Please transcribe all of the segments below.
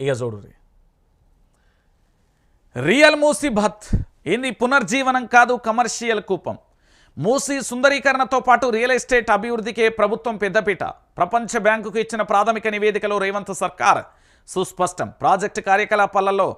ఇక చూడు రియల్ మూసి భత్ ఏంది పునర్జీవనం కాదు కమర్షియల్ కూపం. మూసి సుందరీకరణతో పాటు రియల్ ఎస్టేట్ అభివృద్ధికే ప్రభుత్వం పెద్దపీట. ప్రపంచ బ్యాంకుకు ఇచ్చిన ప్రాథమిక నివేదికలో రేవంత్ సర్కార్ సుస్పష్టం. ప్రాజెక్టు కార్యకలాపాలలో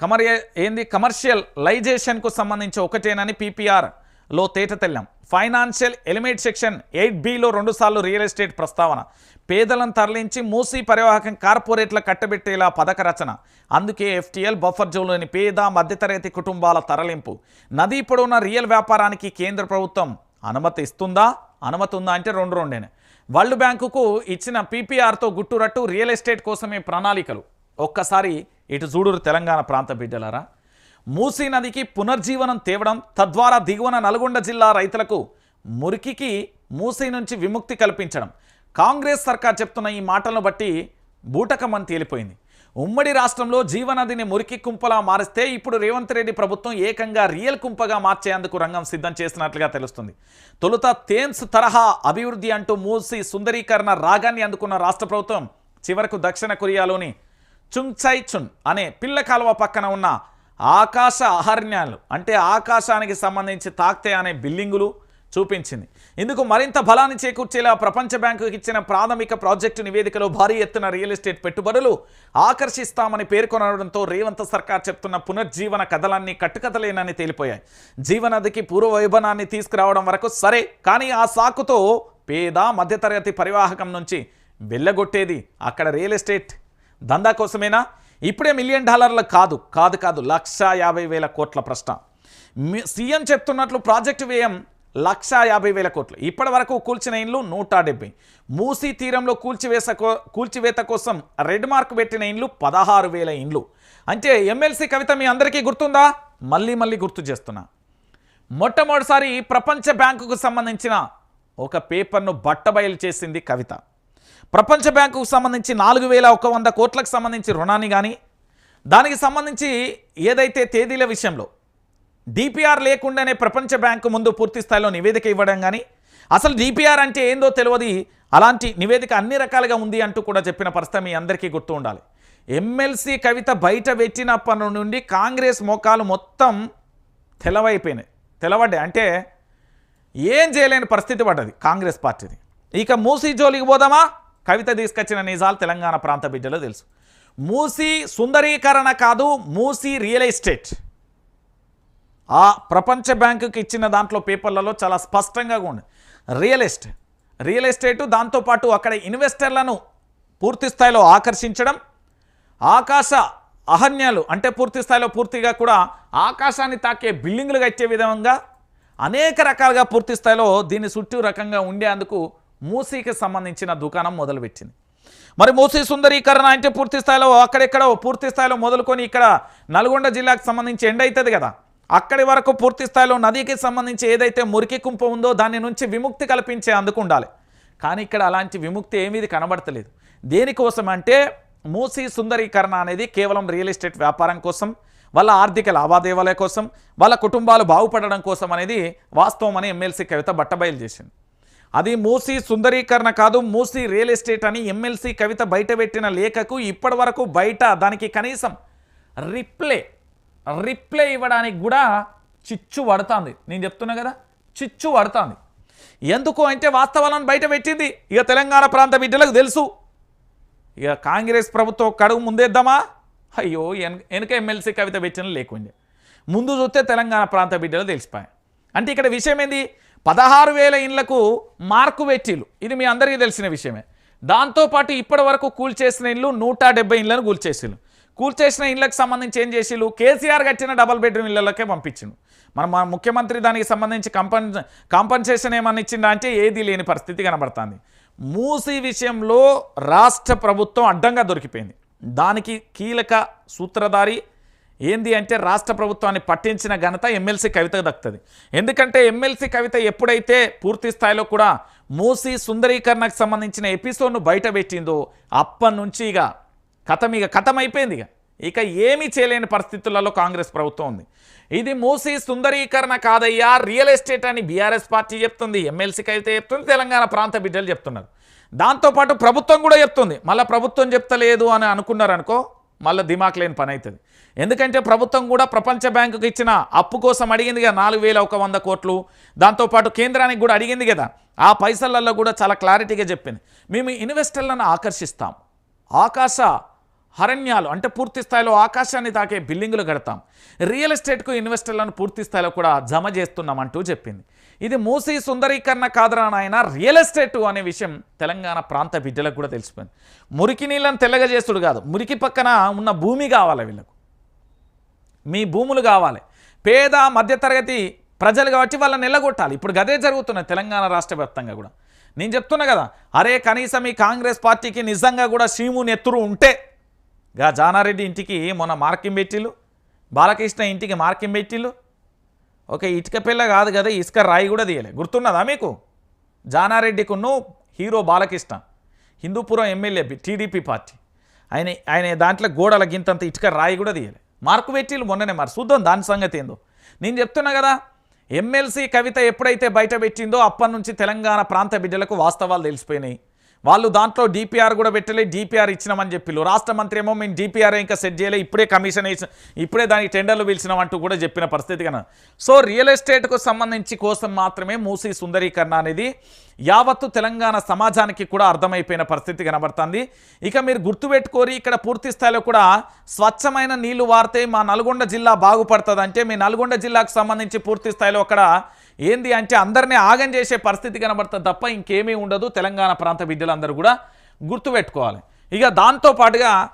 కమర్య ఏంది కమర్షియల్ లైజేషన్కు సంబంధించి ఒకటేనని పీపీఆర్ లో తేటతెల్లాం financial element section eight below రెండుసార్లు రియల్ ఎస్టేట్ ప్రస్తావన. పేదలను తరలించి మూసీ పరివాహకం కార్పొరేట్ల కట్టబెట్టేలా పథక రచన. అందుకే ఎఫ్టీఎల్ బఫర్ జోన్లోని పేద మధ్యతరగతి కుటుంబాల తరలింపు. నదీ పొడవున రియల్ వ్యాపారానికి కేంద్ర ప్రభుత్వం అనుమతి ఇస్తుందా? అనుమతి ఉందా అంటే రెండు రెండేనే. వరల్డ్ బ్యాంకుకు ఇచ్చిన పీపీఆర్తో గుట్టురట్టు రియల్ ఎస్టేట్ కోసమే ప్రణాళికలు. ఒక్కసారి ఇటు చూడురు తెలంగాణ ప్రాంత బిడ్డలారా. మూసీ నదికి పునర్జీవనం తేవడం తద్వారా దిగువన నల్గొండ జిల్లా రైతులకు మురికికి మూసీ నుంచి విముక్తి కల్పించడం. కాంగ్రెస్ సర్కార్ చెప్తున్న ఈ మాటలను బట్టి బూటకమని తేలిపోయింది ఉమ్మడి రాష్ట్రంలో జీవనదిని మురికి కుంపలా మారిస్తే ఇప్పుడు రేవంత్ రెడ్డి ప్రభుత్వం ఏకంగా రియల్ కుంపగా మార్చేందుకు రంగం సిద్ధం చేసినట్లుగా తెలుస్తుంది. తొలుత థేమ్స్ తరహా అభివృద్ధి అంటూ మూసి సుందరీకరణ రాగాన్ని అందుకున్న రాష్ట్ర ప్రభుత్వం చివరకు దక్షిణ కొరియాలోని చుంగ్చైచున్ అనే పిల్ల కాలువ పక్కన ఉన్న ఆకాశ అహర్ణ్యాలు అంటే ఆకాశానికి సంబంధించి తాక్తే అనే బిల్డింగులు చూపించింది. ఇందుకు మరింత బలాన్ని చేకూర్చేలా ప్రపంచ బ్యాంకుకి ఇచ్చిన ప్రాథమిక ప్రాజెక్టు నివేదికలో భారీ ఎత్తున రియల్ ఎస్టేట్ పెట్టుబడులు ఆకర్షిస్తామని పేర్కొనడంతో రేవంత్ సర్కార్ చెప్తున్న పునర్జీవన కథలన్నీ కట్టుకథలేనని తేలిపోయాయి. జీవనదికి పూర్వవైభవాన్ని తీసుకురావడం వరకు సరే కానీ ఆ సాకుతో పేద మధ్యతరగతి పరివాహకం నుంచి వెళ్ళగొట్టేది అక్కడ రియల్ ఎస్టేట్ దందా కోసమేనా? ఇప్పుడే మిలియన్ డాలర్లు కాదు కాదు కాదు లక్ష యాభై వేల కోట్ల ప్రశ్న. మీ- సీఎం చెప్తున్నట్లు ప్రాజెక్టు వ్యయం లక్ష యాభై వేల కోట్లు. ఇప్పటి వరకు కూల్చిన ఇండ్లు నూట డెబ్బై. మూసీ తీరంలో కూల్చివేస కో- కూల్చివేత కోసం రెడ్ మార్క్ పెట్టిన ఇండ్లు పదహారు వేల ఇండ్లు. అంటే ఎమ్మెల్సీ కవిత మీ అందరికీ గుర్తుందా? మళ్ళీ మళ్ళీ గుర్తు చేస్తున్నా. మొట్టమొదటిసారి ప్రపంచ బ్యాంకుకు సంబంధించిన ఒక పేపర్ను బట్టబయలు చేసింది కవిత. ప్రపంచ బ్యాంకుకు సంబంధించి నాలుగు వేల ఒక వంద కోట్లకు సంబంధించి రుణాన్ని కానీ దానికి సంబంధించి ఏదైతే తేదీల విషయంలో డిపిఆర్ లేకుండానే ప్రపంచ బ్యాంకు ముందు పూర్తి స్థాయిలో నివేదిక ఇవ్వడం కానీ అసలు డిపిఆర్ అంటే ఏందో తెలియదు. అలాంటి నివేదిక అన్ని రకాలుగా ఉంది అంటూ కూడా చెప్పిన పరిస్థితి మీ అందరికీ గుర్తు ఉండాలి. ఎమ్మెల్సీ కవిత బయట పెట్టినప్పటి నుండి కాంగ్రెస్ మోకాలు మొత్తం తెలవైపోయినాయి. తెలవడ్డాయి. అంటే ఏం చేయలేని పరిస్థితి పడ్డది కాంగ్రెస్ పార్టీది. ఇక మూసీ జోలికి పోదామా? కవిత తీసుకొచ్చిన నిజాలు తెలంగాణ ప్రాంత బిడ్డలో తెలుసు. మూసి సుందరీకరణ కాదు మూసి రియల్ ఎస్టేట్. ఆ ప్రపంచ బ్యాంకుకి ఇచ్చిన దాంట్లో పేపర్లలో చాలా స్పష్టంగా ఉంది. రియల్ ఎస్టేట్ రియల్ ఎస్టేటు దాంతోపాటు అక్కడ ఇన్వెస్టర్లను పూర్తి స్థాయిలో ఆకర్షించడం ఆకాశ అహన్యాలు అంటే పూర్తి స్థాయిలో పూర్తిగా కూడా ఆకాశాన్ని తాకే బిల్డింగులు కట్టే విధంగా అనేక రకాలుగా పూర్తి స్థాయిలో దీని చుట్టూ రకంగా ఉండేందుకు మూసీకి సంబంధించిన దుకాణం మొదలుపెట్టింది. మరి మూసీ సుందరీకరణ అంటే పూర్తి స్థాయిలో అక్కడెక్కడ పూర్తి స్థాయిలో మొదలుకొని ఇక్కడ నల్గొండ జిల్లాకు సంబంధించి ఎండ్ అవుతుంది కదా. అక్కడి వరకు పూర్తి స్థాయిలో నదికి సంబంధించి ఏదైతే మురికి కుంప ఉందో దాని నుంచి విముక్తి కల్పించే అందుకు ఉండాలి. కానీ ఇక్కడ అలాంటి విముక్తి ఏమీది కనబడతలేదు. దేనికోసం అంటే మూసీ సుందరీకరణ అనేది కేవలం రియల్ ఎస్టేట్ వ్యాపారం కోసం వాళ్ళ ఆర్థిక లావాదేవీల కోసం వాళ్ళ కుటుంబాలు బాగుపడడం కోసం అనేది వాస్తవం అని ఎమ్మెల్సీ కవిత బట్టబయలు చేసింది. అది మూసీ సుందరీకరణ కాదు మూసీ రియల్ ఎస్టేట్ అని ఎమ్మెల్సీ కవిత బయటపెట్టిన లేఖకు ఇప్పటి వరకు బయట దానికి కనీసం రిప్లై రిప్లై ఇవ్వడానికి కూడా చిచ్చు పడుతుంది. నేను చెప్తున్నా కదా చిచ్చు పడుతుంది. ఎందుకు అంటే వాస్తవాలను బయట పెట్టింది. ఇక తెలంగాణ ప్రాంత బిడ్డలకు తెలుసు. ఇక కాంగ్రెస్ ప్రభుత్వం కడుగు ముందేద్దామా? అయ్యో వెనక వెనక ఎమ్మెల్సీ కవిత పెట్టిన లేకుండే. ముందు చూస్తే తెలంగాణ ప్రాంత బిడ్డలు తెలిసిపోయాయి. అంటే ఇక్కడ విషయం ఏంది? పదహారు వేల ఇండ్లకు మార్కు వెట్టిలు ఇది మీ అందరికీ తెలిసిన విషయమే. దాంతోపాటు ఇప్పటి వరకు కూల్చేసిన ఇల్లు నూట డెబ్బై ఇండ్లను కూల్చేసిలు కూల్చేసిన ఇండ్లకు సంబంధించి ఏం చేసిలు కేసీఆర్ కట్టిన డబల్ బెడ్రూమ్ ఇళ్ళకే పంపించిండు. మన మన ముఖ్యమంత్రి దానికి సంబంధించి కంపన్ కాంపన్సేషన్ ఏమన్నా ఇచ్చిందా అంటే ఏదీ లేని పరిస్థితి కనబడుతుంది. మూసీ విషయంలో రాష్ట్ర ప్రభుత్వం అడ్డంగా దొరికిపోయింది. దానికి కీలక సూత్రధారి ఏంది అంటే రాష్ట్ర ప్రభుత్వాన్ని పట్టించిన ఘనత ఎమ్మెల్సీ కవిత దక్కుతుంది. ఎందుకంటే ఎమ్మెల్సీ కవిత ఎప్పుడైతే పూర్తి స్థాయిలో కూడా మూసి సుందరీకరణకు సంబంధించిన ఎపిసోడ్ను బయట పెట్టిందో అప్పటి నుంచి ఇక కథం ఇక కథం అయిపోయింది ఇక. ఇక ఏమీ చేయలేని పరిస్థితులలో కాంగ్రెస్ ప్రభుత్వం ఉంది. ఇది మూసి సుందరీకరణ కాదయ్యా రియల్ ఎస్టేట్ అని బీఆర్ఎస్ పార్టీ చెప్తుంది ఎమ్మెల్సీకి అయితే చెప్తుంది తెలంగాణ ప్రాంత బిడ్డలు చెప్తున్నారు. దాంతోపాటు ప్రభుత్వం కూడా చెప్తుంది మళ్ళీ ప్రభుత్వం చెప్తలేదు అని అనుకున్నారనుకో మళ్ళీ దిమాక్ లేని పని అవుతుంది ఎందుకంటే ప్రభుత్వం కూడా ప్రపంచ బ్యాంకుకి ఇచ్చిన అప్పు కోసం అడిగింది కదా నాలుగు వేల ఒక వంద కోట్లు. దాంతోపాటు కేంద్రానికి కూడా అడిగింది కదా ఆ పైసలల్లో కూడా చాలా క్లారిటీగా చెప్పింది. మేము ఇన్వెస్టర్లను ఆకర్షిస్తాం. ఆకాశ హరణ్యాలు అంటే పూర్తి స్థాయిలో ఆకాశాన్ని తాకే బిల్డింగులు కడతాం. రియల్ ఎస్టేట్కు ఇన్వెస్టర్లను పూర్తి స్థాయిలో కూడా జమ చేస్తున్నామంటూ చెప్పింది. ఇది మూసీ సుందరీకరణ కాదురా నాయన రియల్ ఎస్టేట్ అనే విషయం తెలంగాణ ప్రాంత బిడ్డలకు కూడా తెలిసిపోయింది. మురికి నీళ్ళని తెల్లగా చేస్తుడు కాదు మురికి పక్కన ఉన్న భూమి కావాలి వీళ్ళకు. మీ భూములు కావాలి. పేద మధ్యతరగతి ప్రజలు కాబట్టి వాళ్ళని నిలగొట్టాలి. ఇప్పుడు గదే జరుగుతున్నది తెలంగాణ రాష్ట్ర వ్యాప్తంగా కూడా. నేను చెప్తున్నా కదా అరే కనీసం ఈ కాంగ్రెస్ పార్టీకి నిజంగా కూడా శ్రీము నెత్తురు ఉంటే గా జానారెడ్డి ఇంటికి మొన్న మార్కింగ్ పెట్టిళ్ళు బాలకృష్ణ ఇంటికి మార్కింగ్ పెట్టిళ్ళు ఒక ఇటుక పిల్ల కాదు కదా ఇసుక రాయి కూడా తీయలే. గుర్తున్నదా మీకు? జానారెడ్డికును hero Balakrishna. Hindupur MLA TDP party. ఆయన ఆయన దాంట్లో గోడల గింతంత ఇటుక రాయి కూడా తీయలే. మార్కు పెట్టిలు మొన్ననే మరి. చూద్దాం దాని సంగతి ఏందో. నేను చెప్తున్నా కదా ఎమ్మెల్సీ కవిత ఎప్పుడైతే బయట పెట్టిందో అప్పటి నుంచి తెలంగాణ ప్రాంత బిడ్డలకు వాస్తవాలు తెలిసిపోయినాయి. వాళ్ళు దాంట్లో డిపిఆర్ కూడా పెట్టలే డిపిఆర్ ఇచ్చినామని చెప్పిళ్ళు. రాష్ట్ర మంత్రి ఏమో మేము డిపిఆర్ ఇంకా సెట్ చేయలే ఇప్పుడే కమిషన్ వేసి ఇప్పుడే దానికి టెండర్లు పిలిచినామంటూ కూడా చెప్పిన పరిస్థితి కన్నా. సో రియల్ ఎస్టేట్కు సంబంధించి కోసం మాత్రమే మూసీ సుందరీకరణ అనేది యావత్తు తెలంగాణ సమాజానికి కూడా అర్థమైపోయిన పరిస్థితి కనబడుతుంది. ఇక మీరు గుర్తుపెట్టుకోరి ఇక్కడ పూర్తి స్థాయిలో కూడా స్వచ్ఛమైన నీళ్ళు వారితే మా నల్గొండ జిల్లా బాగుపడుతుంది అంటే మీ నల్గొండ జిల్లాకు సంబంధించి పూర్తి స్థాయిలో అక్కడ ఏంది అంటే అందరినీ ఆగం చేసే పరిస్థితి కనబడుతుంది తప్ప ఇంకేమీ ఉండదు. తెలంగాణ ప్రాంత విద్యలందరూ కూడా గుర్తుపెట్టుకోవాలి. ఇక దాంతో పాటుగా